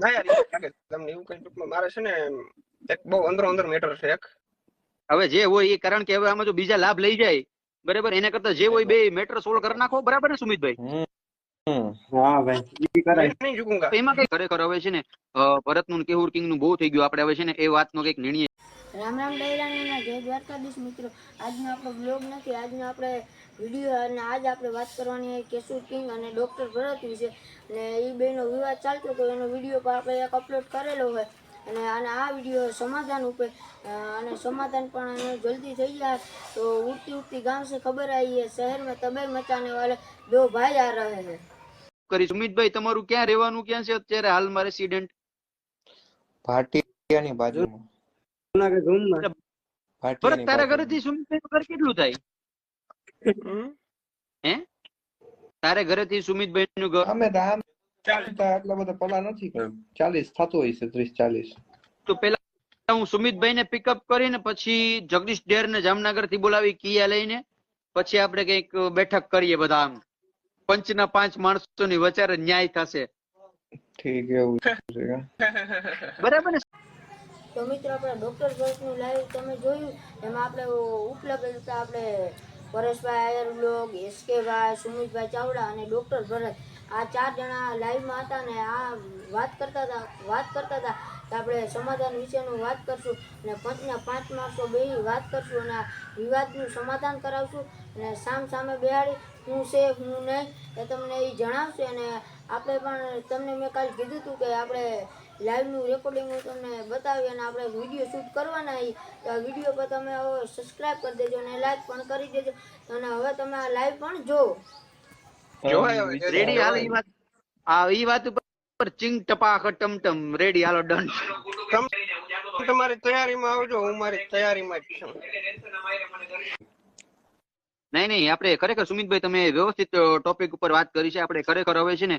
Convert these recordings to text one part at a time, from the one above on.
ના યાર તમને એવું કઈ ટૂંકમાં મારે છે ને એક બહુ અંદરો અંદર મેટર છે એક. હવે જે હોય એ કારણ કે હવે આમાં જો બીજા લાભ લઈ જાય બરાબર? એના કરતા જે હોય બે મેટર સોલ્વ કરી નાખો બરાબર ને સુમિતભાઈ? હા ભાઈ એમાં કઈ ખરેખર હવે છે ને ભરત ભરતનું કેવું કેહુર કિંગનું બહુ થઈ ગયું. આપણે હવે છે ને એ વાતનો કંઈક નિર્ણય રામ રામ ડૈરાણીના જય દ્વારકાધીશ મિત્રો. આજનો આપણો બ્લોગ નથી આજનો આપણે વીડિયો અને આજ આપણે વાત કરવાની કેશુર કિંગ અને ડૉક્ટર ભરત વિશે. અને એ બેનો વિવાદ ચાલતો હતો એનો વીડિયો પણ આપણે એક અપલોડ કરેલો હોય. અને અને આ વીડિયો સમાધાન ઉપર અને સમાધાન પણ અને જલ્દી થઈ જાય. તો ઉઠતી ઉઠતી ગામ છે ખબર આવી છે શહેરમાં તબે મચાને વાળે દો ભાઈ આ રહે છે. કરી સુમિતભાઈ તમારું ક્યાં રહેવાનું? ક્યાં છે અત્યારે હાલમાં રેસિડેન્ટ ભાટિયાની બાજુમાં. જૂનાગઢ રૂમમાં ભરત તારા ઘરેથી સુમિતભાઈ ઘર કેટલું થાય? હમ. તારે ઘરેથી સુમિતભાઈ નું ઘર? અમે તો આમ ચાલ તો આટલા બધા પલા નથી કર્યું. ચાલીસ થતું હોય છે ત્રીસ ચાલીસ. તો પેલા હું સુમિતભાઈ ને પિકઅપ કરીને પછી જગદીશ ડેર ને જામનગરથી બોલાવી કિયા લઈને. પછી આપણે કંઈક બેઠક કરીએ બધા આમ. પંચના પાંચ માણસો ની વચારે ન્યાય થશે. ઠીક એવું બરાબર ને? તો મિત્રો, આપણે ડૉક્ટર ભરતનું લાઈવ તમે જોયું? એમાં આપણે ઉપલબ્ધ હતા આપણે પરેશભાઈ આયર બ્લોગ એસકેભાઈ સુમિતભાઈ ચાવડા અને ડૉક્ટર ભરત. આ ચાર જણા લાઈવમાં હતા ને આ વાત કરતા હતા, વાત કરતા હતા. તો આપણે સમાધાન વિશેનું વાત કરશું અને પંચના પાંચ માણસો બે વાત કરશું અને આ વિવાદનું સમાધાન કરાવશું અને સામ સામે બેહાડી, હું છે, હું નહીં, એ તમને એ જણાવશે અને આપણે પણ, તમને મેં કાલે કીધું હતું કે આપણે લાઈવનું રેકોર્ડિંગ હું તમને બતાવી અને આપણે વીડિયો શૂટ કરવાના છીએ. તો આ વીડિયો પર તમે હવે સબસ્ક્રાઇબ કરી દેજો અને લાઈક પણ કરી દેજો. અને હવે તમે આ લાઈવ પણ જુઓ. રેડી હાલ ઈ વાત. આ ઈ વાત ઉપર ચિંગ ટપાક ટમટમ રેડી હાલો ડન તમે તમારી તૈયારીમાં આવજો હું મારી તૈયારીમાં જ છું. નહીં નહીં આપણે ખરેખર સુમિતભાઈ તમે વ્યવસ્થિત ટોપિક ઉપર વાત કરી છે. આપણે ખરેખર હવે છે ને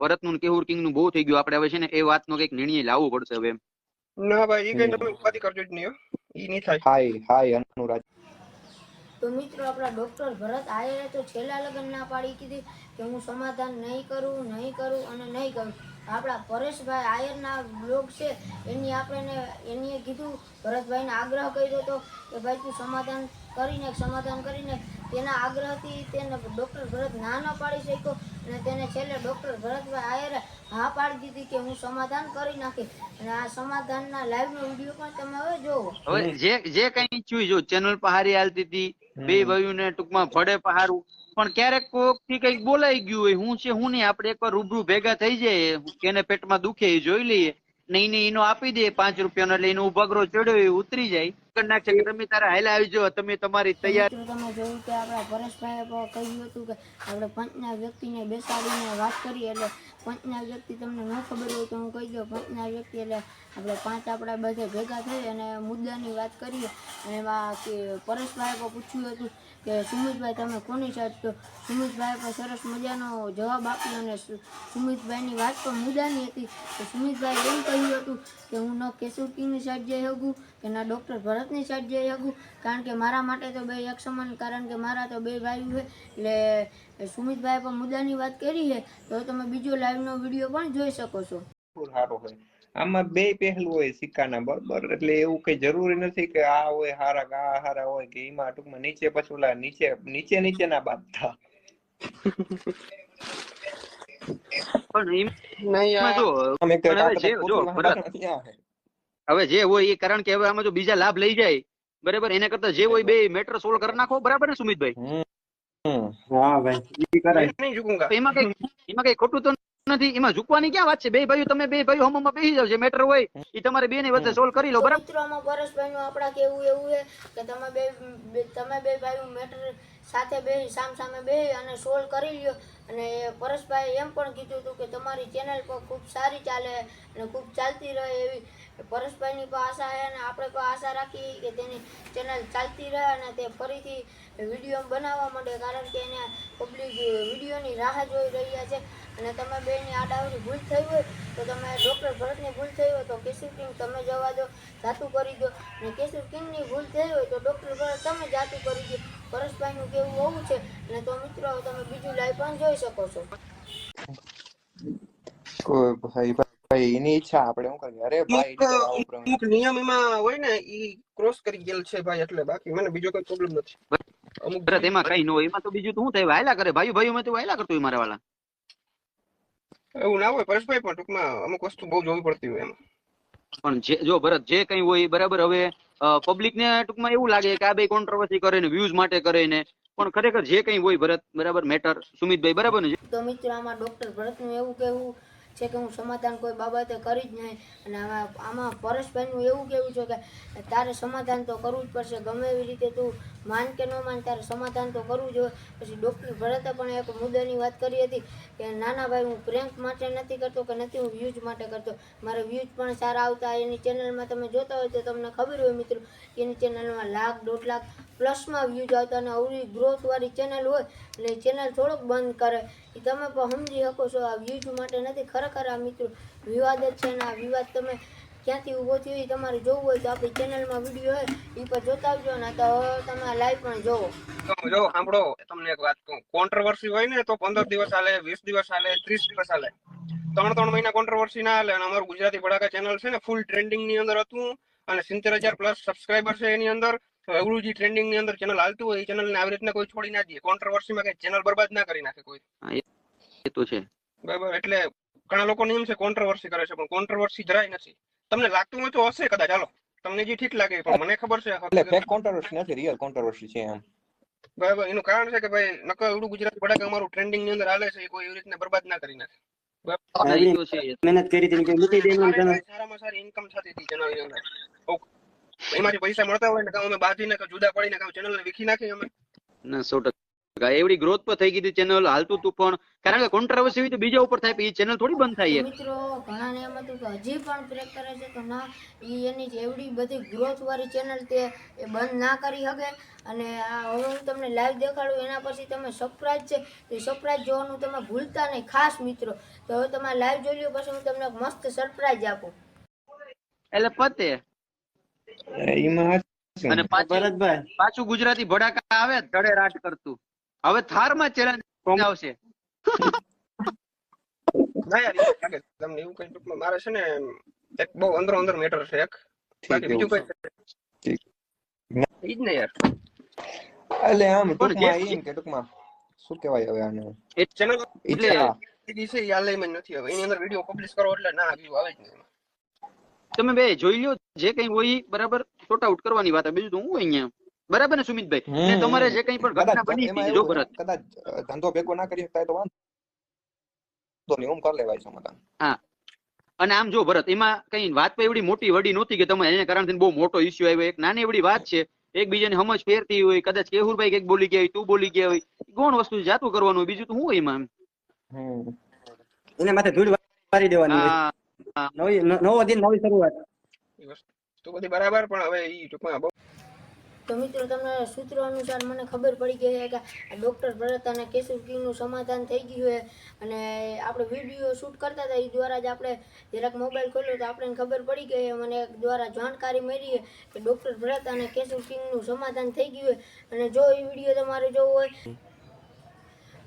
ભરતનું કેહુર કિંગનું બહુ થઈ ગયું. આપણે હવે છે ને એ વાતનો કંઈક નિર્ણય લાવવો પડશે હવે એમ. ના ભાઈ એ કઈ તમે ઉપાધિ કરજો જ નહીં એ નહીં થાય. હાય હાય અનુરાજ તો મિત્રો આપણા ડોક્ટર ભરત આયરે તો છેલ્લા લગ્ન ના પાડી કીધી કે હું સમાધાન નહીં કરું નહીં કરું અને નહીં કરું. આપણા પરેશભાઈ આયરના બ્લોગ છે એની આપણે એની કીધું. ભરતભાઈને આગ્રહ કર્યો હતો કે ભાઈ તું સમાધાન કરીને સમાધાન કરીને તેના આગ્રહથી તેને ડૉક્ટર ભરત ના ન પાડી શક્યો અને તેને છેલ્લે ડૉક્ટર ભરતભાઈ આયરે હા પાડી દીધી કે હું સમાધાન કરી નાખી અને આ સમાધાનના લાઈવનો વીડિયો પણ તમે હવે જોવો. હવે જે જે કઈ ઈચ્છું જો ચેનલ પહારી હારી હાલતી હતી બે ભાઈઓને ટૂંકમાં ફળે પહારું પણ ક્યારેક કોકથી કંઈક બોલાઈ ગયું હોય હું છે હું નહીં આપણે એકવાર રૂબરૂ ભેગા થઈ જાય કેને પેટમાં દુખે એ જોઈ લઈએ. ને એને એનો આપી દે, પાંચ રૂપિયાનો એટલે એનો ઉભગરો ચડ્યો એ ઉતરી જાય. કરી નાખશે કે તમે તારા હાલ આવી જાઓ, તમે તમારી તૈયાર તમે જોયું કે આપણા પરેશભાઈએ કહ્યું હતું કે આપણે પંચના વ્યક્તિને બેસાડીને વાત કરીએ એટલે પંચના વ્યક્તિ તમને ન ખબર હોય તો હું કહી દઉં, પંચના વ્યક્તિ એટલે આપણે પાંચ આપણા બધે ભેગા થઈ અને મુદ્દાની વાત કરીએ. એમાં કે પરેશભાઈએ પૂછ્યું હતું કે સુમિતભાઈ તમે કોની સાથ તો સુમિતભાઈ પણ સરસ મજાનો જવાબ આપ્યો અને સુમિતભાઈની વાત પણ મુદ્દાની હતી. તો સુમિતભાઈ એમ કહ્યું હતું કે હું ન કેશુકીની સાથ જઈ શકું, કે ના ડૉક્ટર ભરતની સાથ જઈ શકું, કારણ કે મારા માટે તો બે એક સમાન, કારણ કે મારા તો બે ભાઈઓ છે. એટલે સુમિતભાઈ પણ મુદ્દાની વાત કરી છે. તો તમે બીજો લાઈવનો વીડિયો પણ જોઈ શકો છો. સારું હોય. આમાં બે પહેલું હોય સિક્કાના બરોબર? એટલે એવું કઈ જરૂરી નથી કે આ હોય હારા કે આ હારા હોય કે એમાં ટૂંકમાં નીચે પછી ઓલા નીચે નીચે નીચે ના બાંધતા હવે જે- હોય એ કારણ કે હવે આમાં જો બીજા લાભ લઈ જાય બરાબર? એના કરતા જે હોય બે મેટર સોલ્વ કરી નાખો બરાબર ને સુમિતભાઈ? હા ભાઈ. એમાં કઈ એમાં કઈ ખોટું તો નથી એમાં ઝૂકવાની ક્યાં વાત છે? બે ભાઈઓ તમે બે ભાઈઓ હમમાં બેસી જાવ જે મેટર હોય એ તમારે બે ની વચ્ચે સોલ્વ કરી લો બરાબર? મિત્રો આમાં પરેશભાઈનું આપડા કેવું એવું છે કે તમે બે- તમે બે ભાઈઓ મેટર સાથે બે સામ સામે બે અને સોલ્વ કરી લ્યો. અને પરેશભાઈએ એમ પણ કીધું હતું કે તમારી ચેનલ પર ખૂબ સારી ચાલે અને ખૂબ ચાલતી રહે એવી. પરેશભાઈની પણ આશા છે અને આપણે પણ આશા રાખી કે તેની ચેનલ ચાલતી રહે અને તે ફરીથી વીડિયો બનાવવા માંડે કારણ કે એને પબ્લિક વિડીયોની રાહ જોઈ રહ્યા છે. અને તમે બેની આડાવડી ભૂલ થઈ હોય તો તમે ડૉક્ટર ભરતની ભૂલ થઈ હોય તો કેશુર કિંગ તમે જવા દો, જાતું કરી દો. અને કેશુર કિંગની ભૂલ થઈ હોય તો ડૉક્ટર ભરત તમે જાતું કરી દો. પરેશભાઈનું કેવું હોવું છે? અને તો મિત્રો તમે બીજું લાઈવ પણ જોઈ શકો છો. કોઈ ભાઈ ભાઈ એની ઈચ્છા. આપણે શું કરીએ? અરે ભાઈ અમુક નિયમ એમાં હોય ને ઈ ક્રોસ કરી ગયેલ છે ભાઈ એટલે બાકી મને બીજો કોઈ પ્રોબ્લેમ નથી. અમુક ભરત એમાં કઈ ન હોય. એમાં તો બીજું તો શું થાય વાયલા કરે. ભાઈ ભાઈ માં તો વાયલા કરતો હોય મારા વાલા. એવું ના હોય. પરેશભાઈ પણ ટૂંકમાં અમુક વસ્તુ બહુ જોવી પડતી હોય એમાં. પણ જે જો ભરત જે કઈ હોય બરાબર હવે પબ્લિક ને ટૂંકમાં એવું લાગે કે આ ભાઈ કોન્ટ્રોવર્સી કરે ને વ્યૂઝ માટે કરે ને પણ ખરેખર જે કઈ હોય ભરત, બરાબર? મેટર, સુમિતભાઈ, બરાબર ને? તો મિત્રો, આમાં ડોક્ટર ભરતનું એવું કહેવું છે કે હું સમાધાન કોઈ બાબતે કરી જ નહીં. અને આમાં આમાં પરેશભાઈનું એવું કહેવું છે કે તારે સમાધાન તો કરવું જ પડશે. ગમે એવી રીતે તું માન કે ન માન, તારે સમાધાન તો કરવું જોઈએ પછી ડૉક્ટર ભરતે પણ એક મુદ્દાની વાત કરી હતી કે નાના ભાઈ, હું પ્રેન્ક માટે નથી કરતો કે નથી, હું વ્યૂઝ માટે કરતો. મારે વ્યૂઝ પણ સારા આવતા. એની ચેનલમાં તમે જોતા હોય તો તમને ખબર હોય, મિત્રો. એની ચેનલમાં લાખ, દોઢ લાખ પ્લસમાં વ્યૂઝ આવતા અને અવળી ગ્રોથવાળી ચેનલ હોય એટલે ચેનલ થોડોક બંધ કરે, એ તમે પણ સમજી શકો છો. આ વ્યૂઝ માટે નથી, ખરેખર આ મિત્રો વિવાદ જ છે ને આ વિવાદ તમે ક્યાંથી ઊભો થયો એ તમારે જોવું હોય તો આપણી ચેનલમાં વીડિયો હોય એ પણ જોતા આવજો ને તો તમે લાઈવ પણ જોવો. જો, સાંભળો તમને એક વાત કહું. કોન્ટ્રોવર્સી હોય ને તો પંદર દિવસ હાલે, વીસ દિવસ હાલે, ત્રીસ દિવસ હાલે. ત્રણ ત્રણ મહિના કોન્ટ્રોવર્સી ના હાલે અને અમારું ગુજરાતી ભડાકા ચેનલ છે ને ફૂલ ટ્રેન્ડિંગની અંદર હતું. અને સિત્તેર હજાર પ્લસ સબસ્ક્રાઈબર છે એની અંદર. તો ટ્રેન્ડિંગની અંદર ચેનલ હાલતું હોય એ ચેનલ ને આવી રીતના કોઈ છોડી ના દે કોન્ટ્રોવર્સી માં કઈ ચેનલ બરબાદ ના કરી નાખે કોઈ. એ તો છે. બરાબર એટલે ઘણા લોકો નિયમ છે કોન્ટ્રોવર્સી કરે છે પણ કોન્ટ્રોવર્સી જરાય નથી. તમને લાગતું હોય તો હશે કદાચ. ચાલો તમને જે ઠીક લાગે પણ મને ખબર છે. એટલે ફેક કોન્ટ્રોવર્સી નથી રિયલ કોન્ટ્રોવર્સી છે એમ. બરાબર એનું કારણ છે કે ભાઈ નકર એવડું ગુજરાતી કે અમારું ટ્રેન્ડિંગની અંદર હાલે છે એ કોઈ એવી રીતના બરબાદ ના કરી નાખે. મહેનત કરી હતી કે મૂકી દે સારામાં સારી ઇન્કમ થતી હતી ચેનલની અંદર. ઓક. એમાંથી પૈસા મળતા હોય ને કાં અમે બાંધીને કાં જુદા પડીને કાં ચેનલ ને વિખી નાખી અમે? ના સો ટકા. એવડી ગ્રોથ પર થઈ ગઈ હતી ચેનલ હાલતું તું પણ. કારણ કે કોન્ટ્રાવર્સી હોય તો બીજા ઉપર થાય એ ચેનલ થોડી બંધ થાય મિત્રો ઘણાને એમ હતું કે હજી પણ પ્રેક કરે છે તો ના એ એની એવડી બધી ગ્રોથ વાળી ચેનલ તે એ બંધ ના કરી શકે. અને આ હવે હું તમને લાઈવ દેખાડું એના પછી તમે સરપ્રાઈઝ છે તો સરપ્રાઈઝ જોવાનું તમે ભૂલતા નહીં. ખાસ મિત્રો તો હવે તમારે લાઈવ જોઈ લ્યો પછી હું તમને મસ્ત સરપ્રાઈઝ આપું. એટલે પતે. એમાં અને પાછું ગુજરાતી ભડાકા આવે ધડે રાટ કરતું. હવે થારમાં ચેલેન્જ આવશે. તમને એવું કઈ ટૂંકમાં મારે છે ને એક બહુ અંદરો અંદર મેટર છે એક. બીજું કઈ છે. ઈ જ ને યાર. એટલે આમ ટૂંકમાં એમ કે ટૂંકમાં શું કહેવાય હવે આને? ચેનલ ઈચ્છા છે. એ હાલ નથી હવે. એની અંદર વીડિયો પબ્લિશ કરો એટલે ના વ્યૂ આવે જ નહીં. તમે બે જોઈ લો જે કઈ હોય બરાબર સોર્ટ આઉટ કરવાની વાત બીજું તો હું અહીંયા? બરાબર ને સુમિતભાઈ? ને તમારે જે કઈ પણ ઘટના બની હતી જો ભરત. કદાચ ધંધો ભેગો ના કરી શકતા હોય તો વાંધો નહીં. હું કરી લેવાય સમાધાન અને આમ જો ભરત એમાં કઈ વાત તો એવડી મોટી વડી નહોતી કે તમે એને કારણથી બહુ મોટો ઇસ્યુ આવ્યો. એક નાની એવડી વાત છે એકબીજાની સમજ ફેરતી હોય કદાચ કેહુરભાઈ કંઈક બોલી ગયા હોય તું બોલી ગયા હોય ગૌણ વસ્તુ જાતું કરવાનું બીજું તો હું હોય એમાં એને માથે ધૂળ વારી દેવાની હા. નવી નવો દિન નવી શરૂઆત. વસ્તુ બધી બરાબર પણ હવે ઈ ટૂંકમાં બહુ તો મિત્રો તમને સૂત્રો અનુસાર મને ખબર પડી ગઈ છે કે આ ડૉક્ટર ભરત અને કેશવ કિંગનું સમાધાન થઈ ગયું છે અને આપણે વીડિયો શૂટ કરતા હતા એ દ્વારા જ આપણે જરાક મોબાઈલ ખોલ્યો તો આપણને ખબર પડી ગઈ છે. મને એક દ્વારા જાણકારી મળી કે ડૉક્ટર ભરત અને કેશવ કિંગનું સમાધાન થઈ ગયું છે અને જો એ વીડિયો તમારે જોવો હોય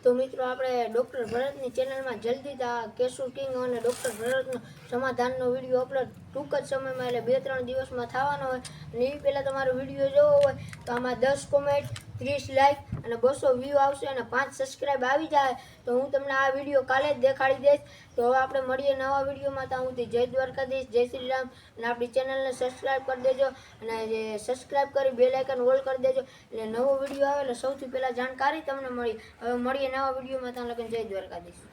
તો મિત્રો આપણે ડૉક્ટર ભરતની ચેનલમાં જલ્દી આ કેશવ કિંગ અને ડૉક્ટર ભરતનો સમાધાનનો વીડિયો અપલોડ ટૂંક જ સમયમાં એટલે બે ત્રણ દિવસમાં થવાનો હોય. અને એ પહેલાં તમારો વીડિયો જોવો હોય તો આમાં દસ કોમેન્ટ ત્રીસ લાઈક અને બસો વ્યૂ આવશે અને પાંચ સબસ્ક્રાઈબ આવી જાય, તો હું તમને આ વીડિયો કાલે જ દેખાડી દઈશ. તો હવે આપણે મળીએ નવા વિડીયોમાં તો હું જય દ્વારકાધીશ, જય શ્રી રામ. અને આપણી ચેનલને સબસ્ક્રાઈબ કરી દેજો. અને જે સબસ્ક્રાઈબ કરી બે લાઇકન ઓલ કરી દેજો. એટલે નવો વીડિયો આવે એટલે સૌથી પહેલાં જાણકારી તમને મળી. હવે મળીએ નવા વિડીયોમાં ત્યાં લગન જય દ્વારકાધીશ.